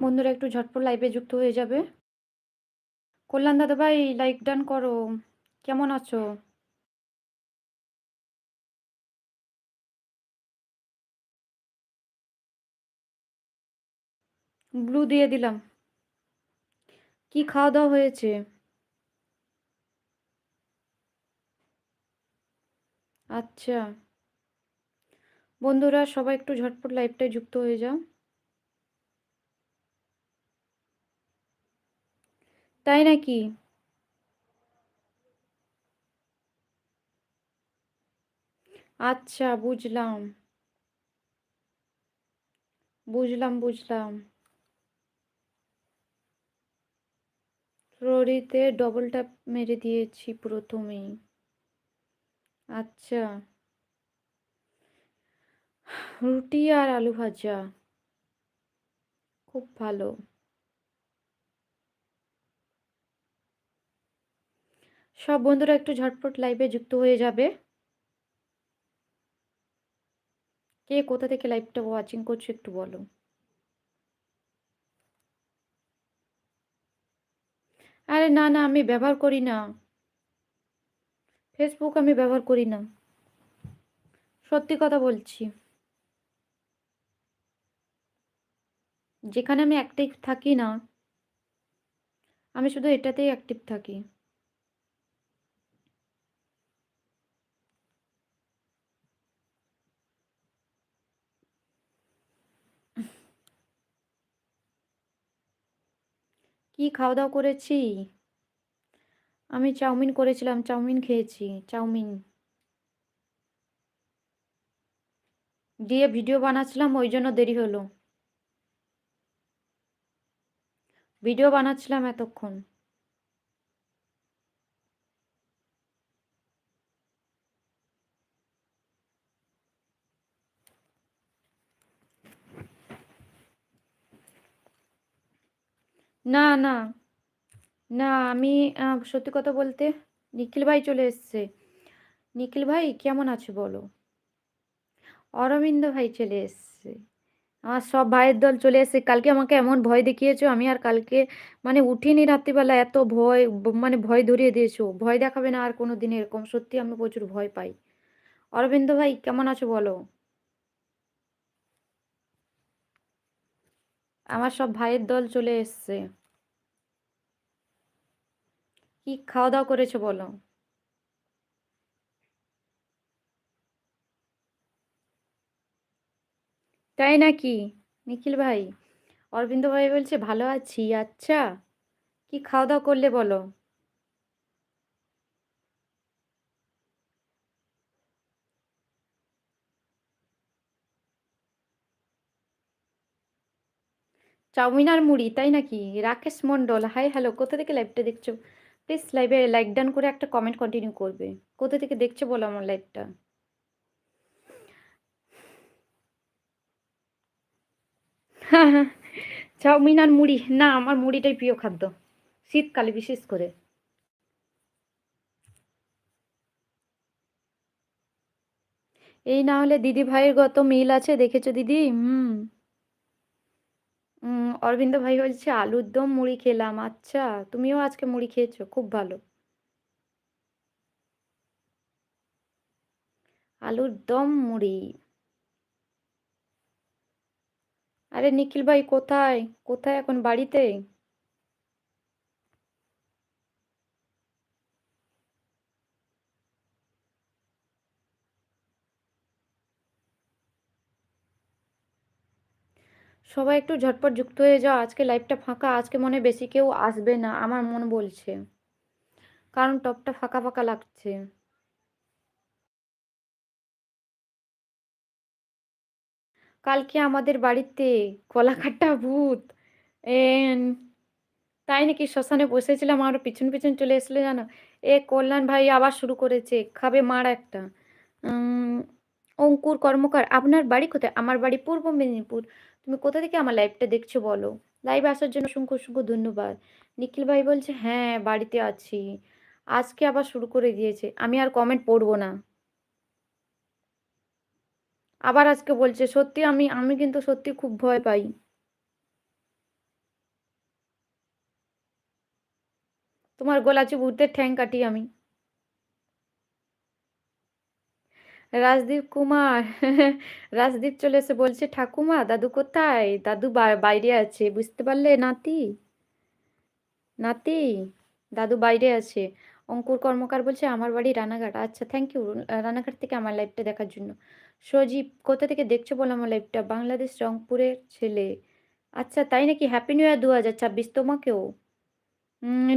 বন্ধুরা একটু ঝটপট লাইভে যুক্ত হয়ে যাবে। কল্যাণ দাদা ভাই লাইক ডান করো। কেমন আছো? ব্লু দিয়ে দিলাম। কি খাওয়া দাওয়া হয়েছে? আচ্ছা। বন্ধুরা সবাই একটু ঝটপট লাইভটায় যুক্ত হয়ে যাও। তাই নাকি? আচ্ছা বুঝলাম। বুঝলাম বুঝলাম। রোরিতে ডবল ট্যাপ মেরে দিয়েছি প্রথমেই। আচ্ছা। রুটি আর আলু ভাজা। খুব ভালো। সব বন্ধুরা একটু ঝটপট লাইভে যুক্ত হয়ে যাবে। কে কোথা থেকে লাইভটা ওয়াচিং করছ একটু বলো। আরে না না, আমি ব্যবহার করি না। ফেসবুক আমি ব্যবহার করি না। সত্যি কথা বলছি। যেখানে আমি অ্যাক্টিভ থাকি না, আমি শুধু এটাতেই অ্যাক্টিভ থাকি। কি খাওয়া দাওয়া করেছি? আমি চাউমিন করেছিলাম, চাউমিন খেয়েছি, চাউমিন। দিয়ে ভিডিও বানাচ্ছিলাম, ওই জন্য দেরি হলো। ভিডিও বানাচ্ছিলাম এতক্ষণ। না না। না, আমি সত্যি কথা বলতে নিখিল ভাই চলে এসছে। নিখিল ভাই, কেমন আছো বলো? অরবিন্দ ভাই চলে এসছে। আমার সব ভাইয়ের দল চলে এসছে। কালকে আমাকে এমন ভয় দেখিয়েছো, আমি আর কালকে মানে উঠিনি রাত্রিবেলা, এত ভয় মানে ভয় ধরিয়ে দিয়েছ। ভয় দেখাবে না আর কোনো দিন এরকম। সত্যি আমি প্রচুর ভয় পাই। অরবিন্দ ভাই, কেমন আছো বলো? আমার সব ভাইয়ের দল চলে এসছে। কি খাওয়া দাওয়া করেছ বলো? তাই নাকি? নিখিল ভাই, অরবিন্দ ভাই বলছে, ভালো আছি আচ্ছা। কি খাওয়া দাওয়া করলে বলো? চাউমিন আর মুড়ি, তাই নাকি? রাকেশ মন্ডল হাই হ্যালো, কোথা থেকে লাইভটা দেখছ? প্লিজ লাইভে লাইক ডান করে একটা কমেন্ট কন্টিনিউ করবে। কোথা থেকে দেখছ বলো আমার লাইভটা চাউমিন আর মুড়ি, না, আমার মুড়িটাই প্রিয় খাদ্য। শীতকালে বিশেষ করে। এই না হলে দিদি ভাইয়ের গত মিল আছে, দেখেছ দিদি? হুম। অরবিন্দ ভাই বলছে, আলুর দম মুড়ি খেলাম আচ্ছা। তুমিও আজকে মুড়ি খেয়েছো? খুব ভালো। আলুর দম মুড়ি। আরে নিখিল ভাই, কোথায়? কোথায় এখন বাড়িতে? সবাই একটু ঝটপট যুক্ত হয়ে যাও। আজকে লাইভটা ফাঁকা, আজকে মনে বেশি কেউ আসবে না, আমার মন বলছে। কারণ টপটা ফাঁকা ফাঁকা লাগছে। কালকে আমাদের বাড়িতে কলাকাটা ভূত তাই নাকি শ্মশানে বসেছিলাম আরও পিছন পিছন চলে এসলে জানো? এ কল্যাণ ভাই আবার শুরু করেছে, খাবে মার একটা। অঙ্কুর কর্মকার, আপনার বাড়ি কোথায়? আমার বাড়ি পূর্ব মেদিনীপুর। তুমি কোথা থেকে আমার লাইভটা দেখছ বলো? লাইভ আসার জন্য অসংখ্য অসংখ্য ধন্যবাদ। নিখিল ভাই বলছে হ্যাঁ বাড়িতে আছি। আজকে আবার শুরু করে দিয়েছে। আমি আর কমেন্ট পড়ব না। আবার আজকে বলছে, সত্যি আমি আমি কিন্তু সত্যি খুব ভয় পাই। তোমার গোলাচি বুড়তে ঠ্যাং কাটি আমি। রাজদীপ কুমার। রাজদীপ চলে এসে বলছে, ঠাকুমা, দাদু কোথায়? দাদু বাইরে আছে। বুঝতে পারলে নাতি। নাতি, দাদু বাইরে আছে। অঙ্কুর কর্মকার বলছে, আমার বাড়ি রানাঘাট। আচ্ছা থ্যাংক ইউ রানাঘাট থেকে আমার লাইভটা দেখার জন্য। সজীব, কোথা থেকে দেখছ বলো আমার লাইভটা বাংলাদেশ রংপুরের ছেলে। আচ্ছা তাই নাকি? হ্যাপি নিউ ইয়ার দু হাজার ছাব্বিশ তোমাকেও।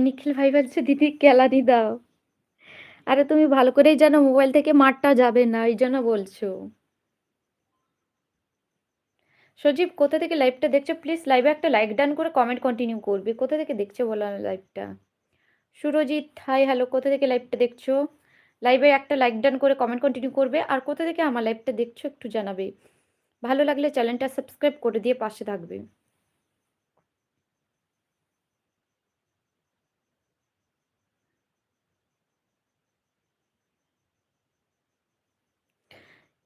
নিখিল ভাই বলছে, দিদি, কেলানি দাও। আরে তুমি ভালো করেই জানো মোবাইল থেকে মারটা যাবে না, এই জন্য বলছো। সজীব, কোথা থেকে লাইভটা দেখছ? প্লিজ লাইভে একটা লাইক ডান করে কমেন্ট কন্টিনিউ করবে। কোথা থেকে দেখছ বলো লাইভটা সুরজিৎ হাই হ্যালো কোথা থেকে লাইভটা দেখছ? লাইভে একটা লাইক ডান করে কমেন্ট কন্টিনিউ করবে। আর কোথা থেকে আমার লাইভটা দেখছ একটু জানাবে। ভালো লাগলে চ্যানেলটা সাবস্ক্রাইব করে দিয়ে পাশে থাকবে।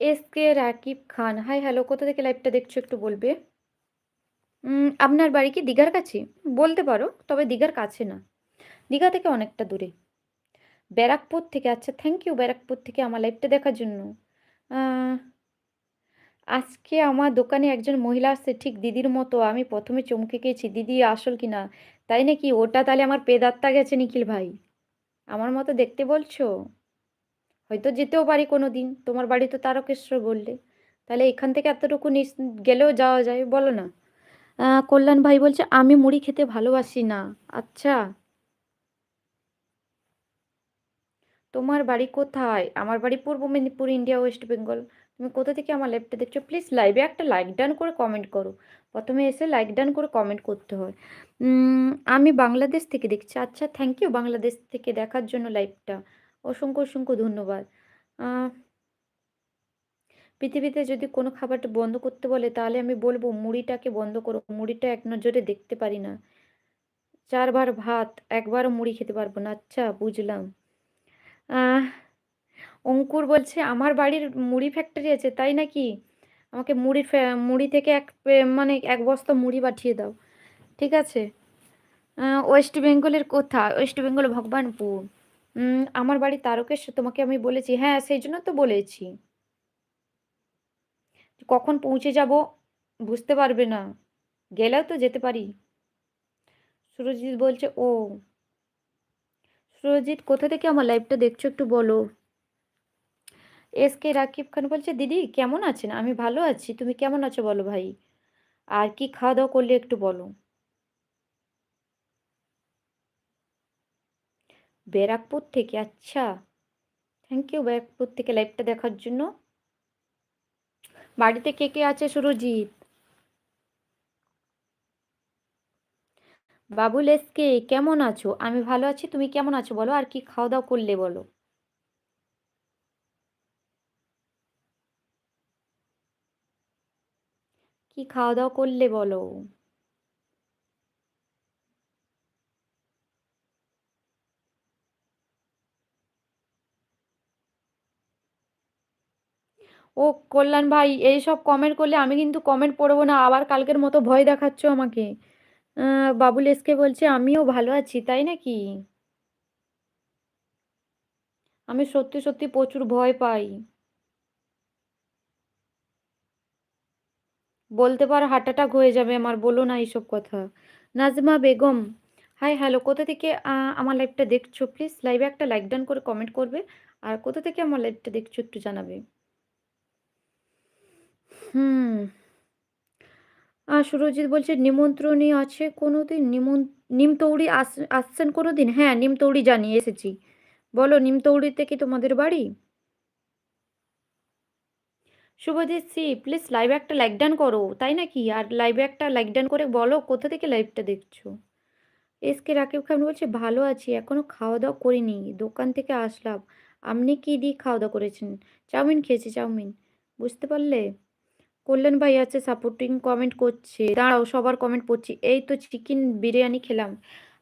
S K Rakib Khan. Hi hello কোথা থেকে লাইভটা দেখছ একটু বলবে? আপনার বাড়ি কি দীঘার কাছে? বলতে পারো, তবে দীঘার কাছে না। দীঘা থেকে অনেকটা দূরে। ব্যারাকপুর থেকে। আচ্ছা থ্যাংক ইউ ব্যারাকপুর থেকে আমার লাইভটা দেখার জন্য। আজকে আমার দোকানে একজন মহিলা আসছে, ঠিক দিদির মতো। আমি প্রথমে চমকে গেছি, দিদি, আসল কি না তাই নাকি? ওটা তাহলে আমার পেদাত্তা গেছে, নিখিল ভাই। আমার মতো দেখতে বলছো? হয়তো যেতেও পারি কোনো দিন তোমার বাড়ি তো তারকেশ্বর বললে। তাহলে এখান থেকে এতটুকু গেলেও যাওয়া যায়, বলো না। কল্যাণ ভাই বলছে, আমি মুড়ি খেতে ভালোবাসি না। আচ্ছা। তোমার বাড়ি কোথায়? আমার বাড়ি পূর্ব মেদিনীপুর, ইন্ডিয়া, ওয়েস্ট বেঙ্গল। তুমি কোথা থেকে আমার লাইভটা দেখছ? প্লিজ লাইভে একটা লাইক ডান করে কমেন্ট করো। প্রথমে এসে লাইক ডান করে কমেন্ট করতে হয়। আমি বাংলাদেশ থেকে দেখছি। আচ্ছা থ্যাংক ইউ বাংলাদেশ থেকে দেখার জন্য লাইভটা অসংখ্য অসংখ্য ধন্যবাদ। পৃথিবীতে যদি কোনো খাবারটা বন্ধ করতে বলে, তাহলে আমি বলব মুড়িটাকে বন্ধ করো। মুড়িটা এক নজরে দেখতে পারি না। চারবার ভাত, একবারও মুড়ি খেতে পারব না। আচ্ছা বুঝলাম। অঙ্কুর বলছে, আমার বাড়ির মুড়ি ফ্যাক্টরি আছে, তাই নাকি? আমাকে মুড়ির মুড়ি থেকে এক মানে এক বস্তা মুড়ি পাঠিয়ে দাও। ঠিক আছে? ওয়েস্ট বেঙ্গলের কোথা? ওয়েস্ট বেঙ্গল ভগবানপুর। আমার বাড়ি তারকেশ্বর, তোমাকে আমি বলেছি। হ্যাঁ সেই জন্য তো বলেছি। কখন পৌঁছে যাব বুঝতে পারবে না। গেলেও তো যেতে পারি। সুরজিৎ বলছে, ও, সুরজিৎ, কোথা থেকে আমার লাইভটা দেখছ একটু বলো? এস কে রাকিব খান বলছে, দিদি, কেমন আছেন? আমি ভালো আছি। তুমি কেমন আছো বলো ভাই? আর কি খাওয়া দাওয়া করলে একটু বলো? ব্যারাকপুর থেকে আচ্ছা। থ্যাংক ইউ ব্যারাকপুর থেকে লাইভটা দেখার জন্য। বাড়িতে কে কে আছে সুরজিৎ? বাবুল এসকে কেমন আছো? আমি ভালো আছি, তুমি কেমন আছো? বলো, আর কি খাওয়া দাওয়া করলে বলো? কি খাওয়া দাওয়া করলে বলো? ও কল্যাণ ভাই, এইসব কমেন্ট করলে আমি কিন্তু কমেন্ট পড়ব না, আবার কালকের মতো ভয় দেখাচ্ছ আমাকে। বাবুল এসকে বলছে, আমিও ভালো আছি, তাই নাকি? আমি সত্যি সত্যি প্রচুর ভয় পাই। বলতে পার হার্ট অ্যাটাক হয়ে যাবে আমার, বলো না এইসব কথা। নাজমা বেগম হাই হ্যালো কোথা থেকে আমার লাইভটা দেখছ প্লিজ লাইভে একটা লাইক ডান করে কমেন্ট করবে, আর কোথা থেকে আমার লাইভটা দেখছ একটু জানাবে। হুম। আর সুরজিৎ বলছে নিমন্ত্রণী আছে কোনো দিন নিমন নিমতৌড়ি আস, আসছেন কোনো দিন হ্যাঁ নিমতৌড়ি জানি এসেছি। বলো নিমতৌড়িতে কি তোমাদের বাড়ি? শুভজিৎ সি, প্লিজ লাইভে একটা লাইক ডান করো, তাই নাকি? আর লাইভে একটা লাইক ডান করে বলো, কোথা থেকে লাইভটা দেখছ? এস কে রাকিব খান বলছে, ভালো আছি এখনও খাওয়া দাওয়া করিনি, দোকান থেকে আসলাম। আপনি কি দিয়ে খাওয়া দাওয়া করেছেন? চাউমিন খেয়েছি, চাউমিন। বুঝতে পারলে? কল্যাণ ভাই আছে সাপোর্টিং কমেন্ট করছে। দাঁড়াও, সবার কমেন্ট পড়ছি। এই তো চিকেন বিরিয়ানি খেলাম।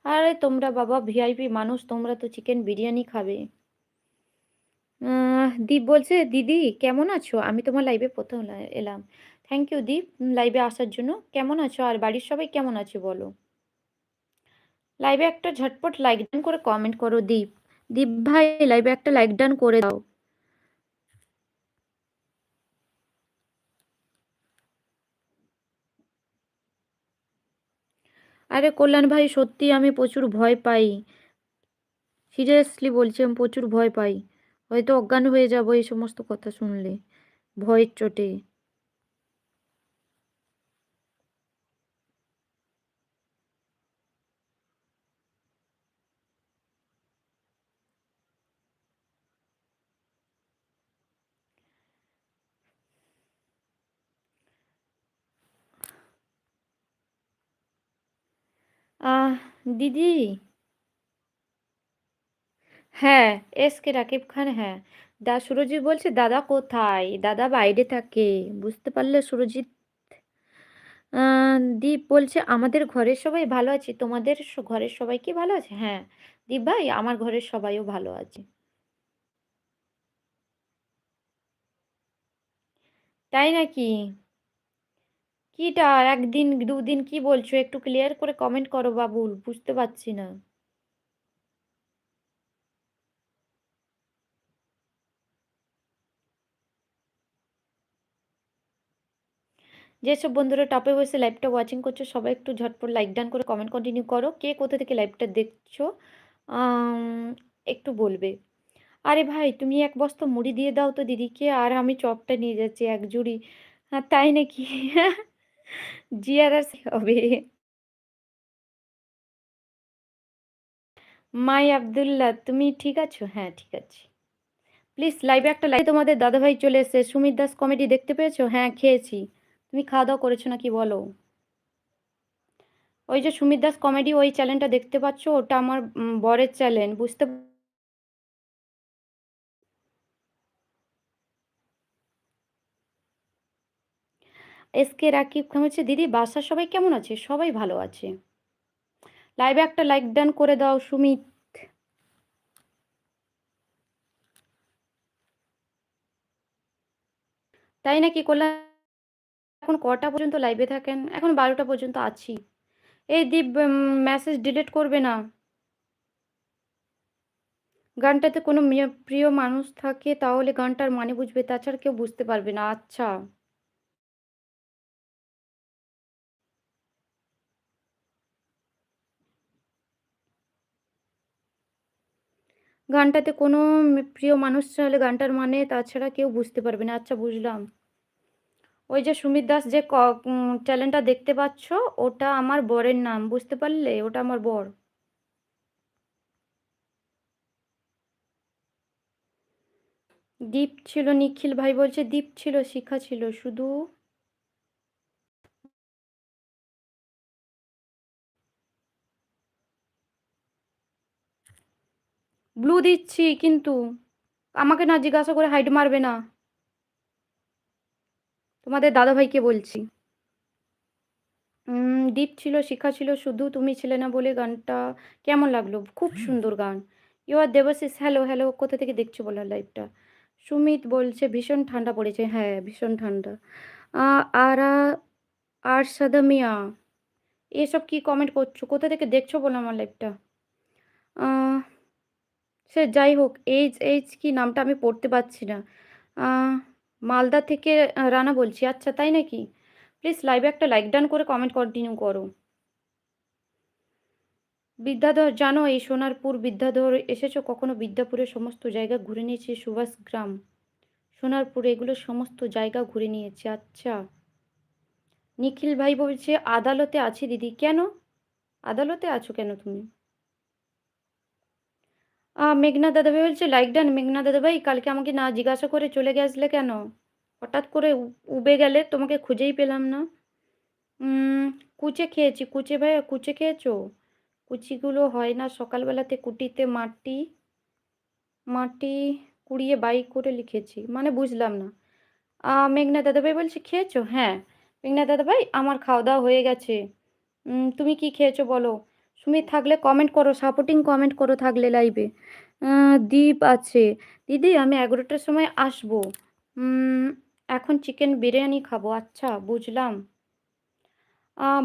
আরে তোমরা বাবা ভিআইপি মানুষ, তোমরা তো চিকেন বিরিয়ানি খাবে। দীপ বলছে, দিদি, কেমন আছো? আমি তোমার লাইভে প্রথম এলাম। Thank you Dip. লাইভে আসার জন্য। কেমন আছো? আর বাড়ির সবাই কেমন আছে বলো? লাইভে একটা ঝটপট লাইক ডান করে কমেন্ট করো, দীপ। দীপ ভাই লাইভে একটা লাইক ডান করে দাও। আরে কল্যাণ ভাই, সত্যি আমি প্রচুর ভয় পাই। সিরিয়াসলি বলছি, আমি প্রচুর ভয় পাই। হয়তো অজ্ঞান হয়ে যাব এই সমস্ত কথা শুনলে। ভয়ের চোটে। দিদি? হ্যাঁ এস কে রাকিব খান হ্যাঁ। দা সুরজিৎ বলছে, দাদা কোথায়? দাদা বাইরে থাকে। বুঝতে পারলে সুরজিৎ। দীপ বলছে, আমাদের ঘরের সবাই ভালো আছে। তোমাদের ঘরের সবাই কি ভালো আছে? হ্যাঁ দীপ ভাই, আমার ঘরের সবাইও ভালো আছে। তাই নাকি? কিটা একদিন, দুদিন কি বলছো? একটু ক্লিয়ার করে কমেন্ট করো বাবুল, বুঝতে পারছি না। যেসব বন্ধুরা টপে বসে লাইভটা ওয়াচিং করছ, সবাই একটু ঝটপট লাইক ডান করে কমেন্ট কন্টিনিউ করো। কে কোথা থেকে লাইভটা দেখছ? একটু বলবে। আরে ভাই, তুমি এক বস্তা মুড়ি দিয়ে দাও তো দিদিকে, আর আমি চপটা নিয়ে যাচ্ছি, এক জুড়ি। হ্যাঁ তাই নাকি? জিয়ার হবে। মাই আবদুল্লাহ, তুমি ঠিক আছো? হ্যাঁ ঠিক আছে। প্লিজ লাইভে একটা লাইভ তোমাদের দাদাভাই চলে এসেছে, সুমিত দাস কমেডি দেখতে পেয়েছ? হ্যাঁ খেয়েছি। তুমি খাওয়া দাওয়া করেছ নাকি বলো? ওই যে সুমিত দাস কমেডি ওই চ্যানেলটা দেখতে পাচ্ছো? ওটা আমার বরের চ্যানেল বুঝতে এস কে, রাকিব হচ্ছে দিদি, বাসার সবাই কেমন আছে? সবাই ভালো আছে। লাইভে একটা লাইক ডান করে দাও, সুমিত। তাই নাকি কল্যাণ? এখন কটা পর্যন্ত লাইভে থাকেন? এখন বারোটা পর্যন্ত আছি। এই দীপ মেসেজ ডিলিট করবে না। গানটাতে কোনো প্রিয় মানুষ থাকে, তাহলে গানটার মানে বুঝবে, তাছাড়া কেউ বুঝতে পারবে না। আচ্ছা। গানটাতে কোনো প্রিয় মানুষ চাইলে গানটার মানে তাছাড়া কেউ বুঝতে পারবে না। আচ্ছা বুঝলাম। ওই যে সুমিত দাস যে চ্যানেলটা দেখতে পাচ্ছ, ওটা আমার বরের নাম, বুঝতে পারলে? ওটা আমার বর। দীপ ছিল, নিখিল ভাই বলছে দীপ ছিল, শিখা ছিল, শুধু ব্লু দিচ্ছি, কিন্তু আমাকে না জিজ্ঞাসা করে হাইট মারবে না। তোমাদের দাদাভাইকে বলছি। দীপ ছিল, শিখা ছিল, শুধু তুমি ছিলে না বলে গানটা কেমন লাগল? খুব সুন্দর গান। You are Debashish hello hello কোথা থেকে দেখছ বলো লাইভটা সুমিত বলছে, ভীষণ ঠান্ডা পড়েছে। হ্যাঁ ভীষণ ঠান্ডা। আর আর সাদা মিয়া এসব কি কমেন্ট করছ? কোথা থেকে দেখছ বলো আমার লাইভটা সে যাই হোক, এইচ এইচ কি নামটা আমি পড়তে পারছি না। মালদা থেকে রানা বলছি আচ্ছা তাই নাকি? প্লিজ লাইভে একটা লাইক ডান করে কমেন্ট কন্টিনিউ করো। বিদ্যাধর, জানো এই সোনারপুর, বিদ্যাধর, এসেছ কখনো বিদ্যাপুরের সমস্ত জায়গা ঘুরে নিয়েছি? সুভাষ গ্রাম। সোনারপুর, এগুলো সমস্ত জায়গা ঘুরে নিয়েছি আচ্ছা। নিখিল ভাই বলছে, আদালতে আছি দিদি। কেন? আদালতে আছো কেন তুমি? মেঘনা দাদাভাই বলছে লাইক ডান মেঘনা দাদাভাই কালকে আমাকে না জিজ্ঞাসা করে চলে গেছলে কেন? হঠাৎ করে উবে গেলে, তোমাকে খুঁজেই পেলাম না। কুচে খেয়েছি। কুচে ভাই, কুচে খেয়েছো? কুচিগুলো হয় না, সকালবেলাতে কুটিতে মাটি মাটি কুড়িয়ে বাইক করে লিখেছি। মানে বুঝলাম না। মেঘনা দাদাভাই বলছে, খেয়েছো? হ্যাঁ। মেঘনা দাদাভাই আমার খাওয়া দাওয়া হয়ে গেছে। তুমি কি খেয়েছো বলো? সুমিত থাকলে কমেন্ট করো সাপোর্টিং কমেন্ট করো থাকলে লাইভে দীপ আছে। দিদি, আমি এগারোটার সময় আসব। এখন চিকেন বিরিয়ানি খাব। আচ্ছা বুঝলাম।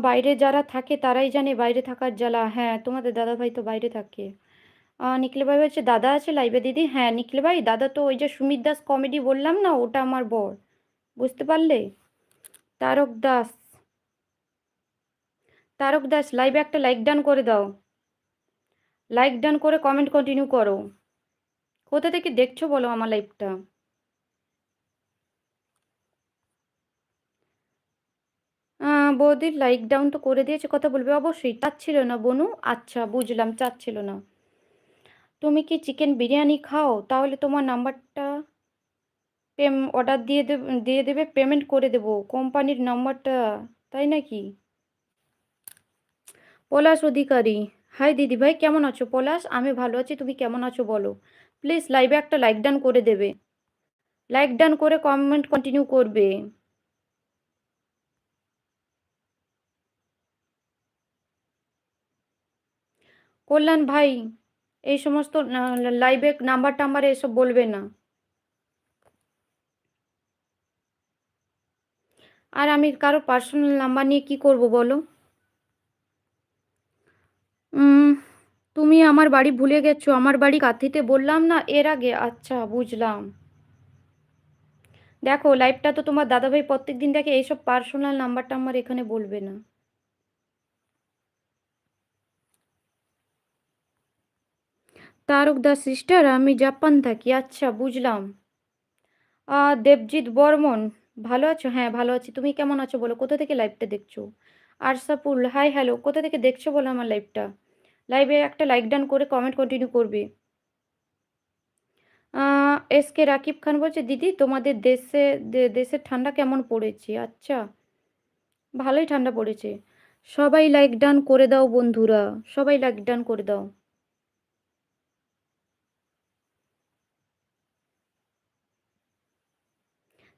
বাইরে যারা থাকে তারাই জানে বাইরে থাকার জ্বালা। হ্যাঁ তোমাদের দাদাভাই তো বাইরে থাকে। নিখিল ভাই বলছে, দাদা আছে লাইভে দিদি? হ্যাঁ নিখিল ভাই দাদা তো ওই যে সুমিত দাস কমেডি বললাম না, ওটা আমার বর। বুঝতে পারলে? তারক দাস। তারক দাস লাইভে একটা লাইক ডান করে দাও। লাইক ডান করে কমেন্ট কন্টিনিউ করো। কোথা থেকে দেখছ বলো আমার লাইভটা বৌদির লাইক ডাউন তো করে দিয়েছে, কথা বলবে? অবশ্যই। চাচ্ছিল না বনু? আচ্ছা বুঝলাম চাচ্ছিল না। তুমি কি চিকেন বিরিয়ানি খাও? তাহলে তোমার নাম্বারটা পেম অর্ডার দিয়ে দেবে দিয়ে দেবে পেমেন্ট করে দেবো। কোম্পানির নাম্বারটা, তাই নাকি? পলাশ অধিকারী। হাই দিদি ভাই, কেমন আছো? পলাশ, আমি ভালো আছি, তুমি কেমন আছো বলো? প্লিজ লাইভে একটা লাইক ডান করে দেবে। লাইক ডান করে কমেন্ট কন্টিনিউ করবে। কল্যাণ ভাই, এই সমস্ত লাইভে নাম্বার টাম্বার এসব বলবে না। আর আমি কারও পার্সোনাল নাম্বার নিয়ে কি করব বলো? তুমি আমার বাড়ি ভুলে গেছো। আমার বাড়ি কাথিতে বললাম না এর আগে? আচ্ছা বুঝলাম। দেখো লাইভটা তো তোমার দাদাভাই প্রত্যেক দিন দেখে এইসব পার্সোনাল নাম্বারটা আমার এখানে বলবে না। তারক দা সিস্টার আমি জাপান থাকি। আচ্ছা বুঝলাম। দেবজিৎ বর্মন, ভালো আছো? হ্যাঁ ভালো আছি। তুমি কেমন আছো বলো? কোথা থেকে লাইভটা দেখছ? আরসাপুল হাই হ্যালো কোথা থেকে দেখছ বলো আমার লাইভটা লাইভে একটা লাইক ডান করে কমেন্ট কন্টিনিউ করবে। এস কে রাকিব খান বলছে, দিদি, তোমাদের দেশে দেশের ঠান্ডা কেমন পড়েছে? আচ্ছা ভালোই ঠান্ডা পড়েছে। সবাই লাইক ডান করে দাও বন্ধুরা, সবাই লাইক ডান করে দাও।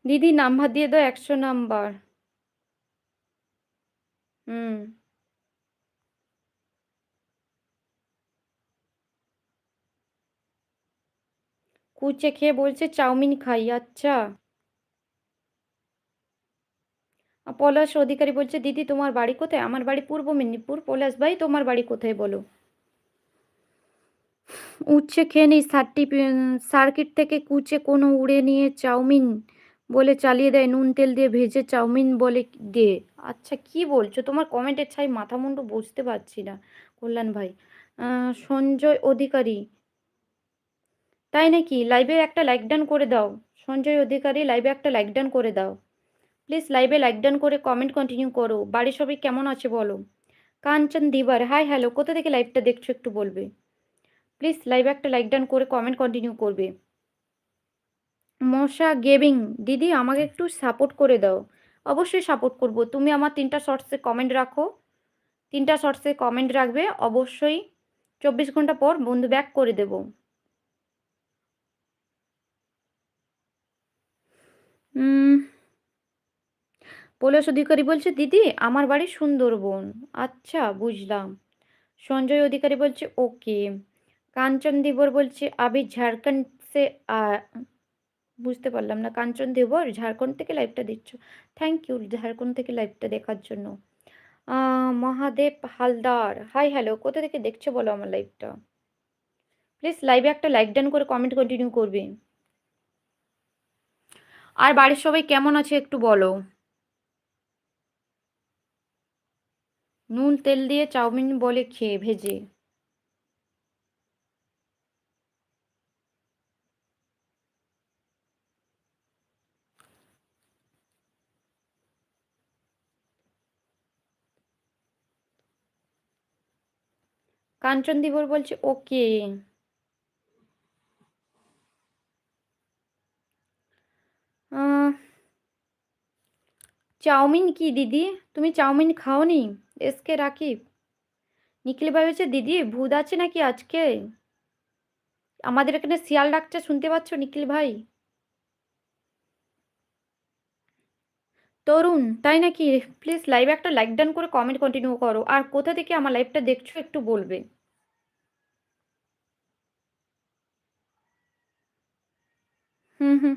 দিদি নাম্বার দিয়ে দাও একশো নাম্বার হুম। কুচে খেয়ে বলছে, চাউমিন খাই আচ্ছা। পলাশ অধিকারী বলছে, দিদি, তোমার বাড়ি কোথায়? আমার বাড়ি পূর্ব মেদিনীপুর। পলাশ, ভাই, তোমার বাড়ি কোথায় বলো? উচ্ছে খেয়ে নেই সার্টি সার্কিট থেকে কুচে কোনো উড়ে নিয়ে চাউমিন বলে চালিয়ে দেয়, নুন তেল দিয়ে ভেজে চাউমিন বলে দে আচ্ছা কি বলছো? তোমার কমেন্টের ছাই মাথা মুন্ডু বুঝতে পারছি না, কল্যাণ ভাই। সঞ্জয় অধিকারী তাই নাকি লাইভে একটা লাইক ডান করে দাও? সঞ্জয় অধিকারী লাইভে একটা লাইক ডান করে দাও। প্লিজ লাইভে লাইক ডান করে কমেন্ট কন্টিনিউ করো। বাড়ির সবাই কেমন আছে বলো? কাঞ্চন দিবার হাই হ্যালো কোথা থেকে লাইভটা দেখছ একটু বলবে? প্লিজ লাইভে একটা লাইক ডান করে কমেন্ট কন্টিনিউ করবে। মশা গেমিং দিদি আমাকে একটু সাপোর্ট করে দাও। অবশ্যই সাপোর্ট করব। তুমি আমার তিনটা শর্টসে কমেন্ট রাখো। তিনটা শর্টসে কমেন্ট রাখবে। অবশ্যই চব্বিশ ঘণ্টা পর বন্ধু ব্যাক করে দেব। পলাশ অধিকারী বলছে, দিদি, আমার বাড়ি সুন্দরবন। আচ্ছা বুঝলাম। সঞ্জয় অধিকারী বলছে, ওকে। কাঞ্চন দিবর বলছে আবি ঝাড়খণ্ড সে বুঝতে পারলাম না। কাঞ্চন দেবর, ঝাড়খণ্ড থেকে লাইভটা দিচ্ছ থ্যাংক ইউ ঝাড়খণ্ড থেকে লাইভটা দেখার জন্য। মহাদেব হালদার হাই হ্যালো কোথা থেকে দেখছ বলো আমার লাইভটা? প্লিজ লাইভে একটা লাইক ডান করে কমেন্ট কন্টিনিউ করবে। আর বাড়ির সবাই কেমন আছে একটু বলো? নুন, তেল দিয়ে চাউমিন বলে খেয়ে ভেজে। কাঞ্চন দিবর বলছে, ওকে। চাউমিন কি, দিদি? তুমি চাউমিন খাওনি? এসকে রাকিব। নিখিল ভাই হচ্ছে দিদি, ভূত আছে নাকি আজকে? আমাদের এখানে শিয়াল ডাকছে, শুনতে পাচ্ছ নিখিল ভাই? তরুণ, তাই নাকি? প্লিজ লাইভে একটা লাইক ডান করে কমেন্ট কন্টিনিউ করো। আর কোথা থেকে আমার লাইভটা দেখছ একটু বলবে? হুম হুম।